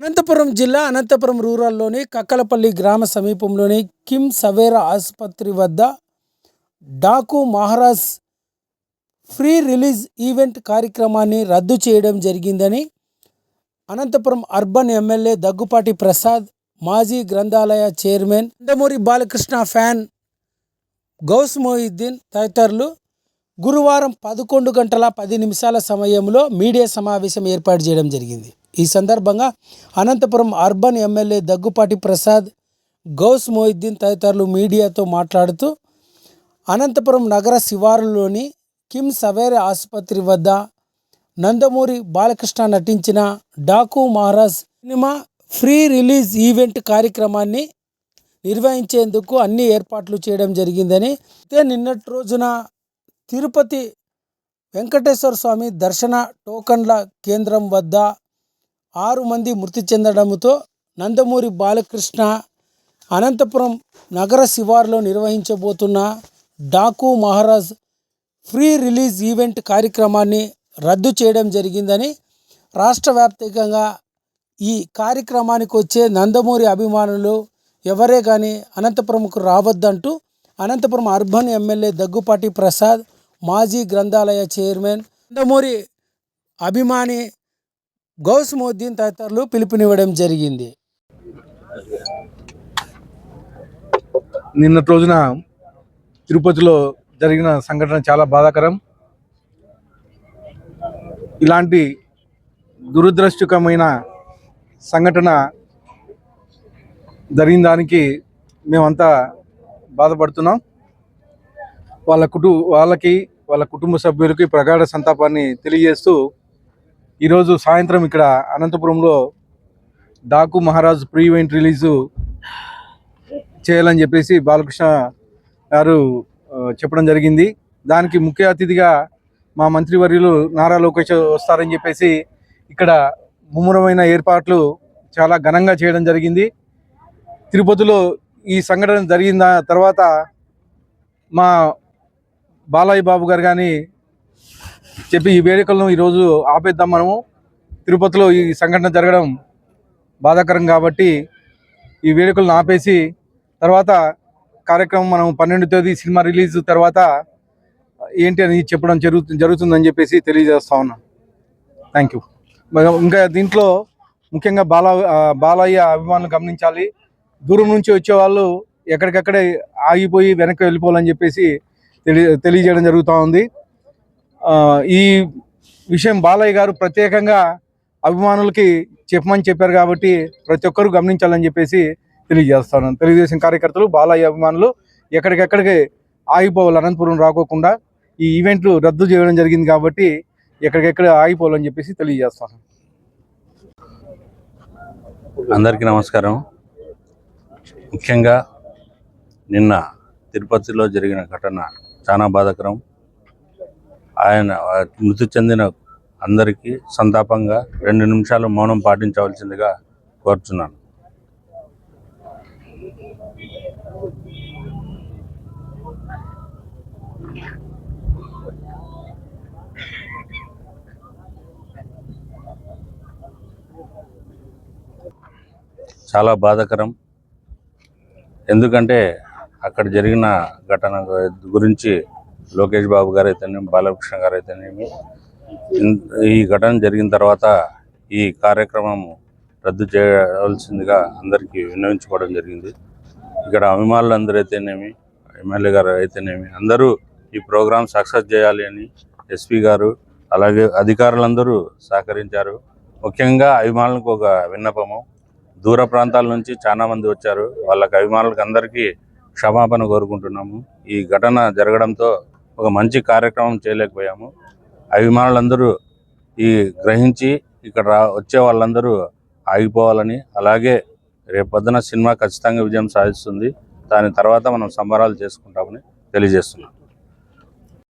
అనంతపురం జిల్లా అనంతపురం రూరల్లోని కక్కలపల్లి గ్రామ సమీపంలోని కిమ్ సవేరా ఆసుపత్రి వద్ద Daku Maharaj pre release event కార్యక్రమాన్ని రద్దు చేయడం జరిగిందని అనంతపురం అర్బన్ ఎమ్మెల్యే దగ్గుపాటి ప్రసాద్ మాజీ గ్రంథాలయ చైర్మన్ నందమూరి బాలకృష్ణ ఫ్యాన్ గౌస్ మొహిద్దీన్ తదితరులు గురువారం పదకొండు గంటల పది నిమిషాల సమయంలో మీడియా సమావేశం ఏర్పాటు చేయడం జరిగింది. ఈ సందర్భంగా అనంతపురం అర్బన్ ఎమ్మెల్యే దగ్గుపాటి ప్రసాద్ గౌస్ మొహిద్దీన్ తదితరులు మీడియాతో మాట్లాడుతూ అనంతపురం నగర శివారులోని కిమ్ సవేరే ఆసుపత్రి వద్ద నందమూరి బాలకృష్ణ నటించిన Daaku Maharaj cinema pre release event కార్యక్రమాన్ని నిర్వహించేందుకు అన్ని ఏర్పాట్లు చేయడం జరిగిందని అయితే నిన్నటి రోజున తిరుపతి వెంకటేశ్వర స్వామి దర్శన టోకన్ల కేంద్రం వద్ద ఆరు మంది మృతి చెందడంతో నందమూరి బాలకృష్ణ అనంతపురం నగర శివారులో నిర్వహించబోతున్న Daaku Maharaj pre release event కార్యక్రమాన్ని రద్దు చేయడం జరిగిందని రాష్ట్ర వ్యాప్తంగా ఈ కార్యక్రమానికి వచ్చే నందమూరి అభిమానులు ఎవరే కానీ అనంతపురంకు రావద్దంటూ అనంతపురం అర్బన్ ఎమ్మెల్యే దగ్గుపాటి ప్రసాద్ మాజీ గ్రంథాలయ చైర్మన్ నందమూరి అభిమాని గౌస్ మోద్దీన్ తదితరులు పిలుపునివ్వడం జరిగింది. నిన్నటి రోజున తిరుపతిలో జరిగిన సంఘటన చాలా బాధాకరం. ఇలాంటి దురదృష్టకమైన సంఘటన జరిగిన దానికి మేమంతా బాధపడుతున్నాం. వాళ్ళ కుటు వాళ్ళకి వాళ్ళ కుటుంబ సభ్యులకి ప్రగాఢ సంతాపాన్ని తెలియజేస్తూ ఈరోజు సాయంత్రం ఇక్కడ అనంతపురంలో Daaku Maharaj pre event release చేయాలని చెప్పేసి బాలకృష్ణ గారు చెప్పడం జరిగింది. దానికి ముఖ్య అతిథిగా మా మంత్రివర్యులు నారా లోకేష్ వస్తారని చెప్పేసి ఇక్కడ ముమ్మరమైన ఏర్పాట్లు చాలా ఘనంగా చేయడం జరిగింది. తిరుపతిలో ఈ సంఘటన జరిగిన తర్వాత మా బాలయ్య బాబు గారు కానీ చెప్పి ఈ వేడుకలను ఈరోజు ఆపేద్దాం మనము. తిరుపతిలో ఈ సంఘటన జరగడం బాధాకరం కాబట్టి ఈ వేడుకలను ఆపేసి తర్వాత కార్యక్రమం మనం పన్నెండు తేదీ సినిమా రిలీజ్ తర్వాత ఏంటి అని చెప్పడం జరుగు జరుగుతుందని చెప్పేసి తెలియజేస్తా ఉన్నాను థ్యాంక్ యూ ఇంకా దీంట్లో ముఖ్యంగా బాల బాలయ్య అభిమానులు గమనించాలి. దూరం నుంచి వచ్చే వాళ్ళు ఎక్కడికక్కడే ఆగిపోయి వెనక్కి వెళ్ళిపోవాలని చెప్పేసి తెలియ తెలియజేయడం జరుగుతూ ఉంది. ఈ విషయం బాలయ్య గారు ప్రత్యేకంగా అభిమానులకి చెప్పమని చెప్పారు కాబట్టి ప్రతి ఒక్కరూ గమనించాలని చెప్పేసి తెలియజేస్తాను. తెలుగుదేశం కార్యకర్తలు బాలయ్య అభిమానులు ఎక్కడికెక్కడికి ఆగిపోవాలి అనంతపురం రాకోకుండా ఈ ఈవెంట్లు రద్దు చేయడం జరిగింది కాబట్టి ఎక్కడికెక్కడ ఆగిపోవాలని చెప్పేసి తెలియజేస్తాను. అందరికీ నమస్కారం. ముఖ్యంగా నిన్న తిరుపతిలో జరిగిన ఘటన చాలా బాధాకరం. ఆయన మృతి చెందిన అందరికీ సంతాపంగా రెండు నిమిషాలు మౌనం పాటించవలసిందిగా కోరుచున్నాను. చాలా బాధాకరం. ఎందుకంటే అక్కడ జరిగిన ఘటన గురించి లోకేష్ బాబు గారు అయితేనేమి బాలకృష్ణ గారు అయితేనేమి ఈ ఘటన జరిగిన తర్వాత ఈ కార్యక్రమం రద్దు చేయవలసిందిగా అందరికీ విన్నవించుకోవడం జరిగింది. ఇక్కడ అభిమానులు అందరూ అయితేనేమి ఎమ్మెల్యే గారు అయితేనేమి అందరూ ఈ ప్రోగ్రాం సక్సెస్ చేయాలి అని ఎస్పీ గారు అలాగే అధికారులందరూ సహకరించారు. ముఖ్యంగా అభిమానులకు ఒక విన్నపము. దూర ప్రాంతాల నుంచి చాలా మంది వచ్చారు. వాళ్ళకి అభిమానులకు అందరికీ క్షమాపణ కోరుకుంటున్నాము. ఈ ఘటన జరగడంతో ఒక మంచి కార్యక్రమం చేయలేకపోయాము. అభిమానులందరూ ఈ గ్రహించి ఇక్కడ రా వచ్చే వాళ్ళందరూ ఆగిపోవాలని అలాగే రేపొద్దున సినిమా ఖచ్చితంగా విజయం సాధిస్తుంది. దాని తర్వాత మనం సంబరాలు చేసుకుంటామని తెలియజేస్తున్నాం.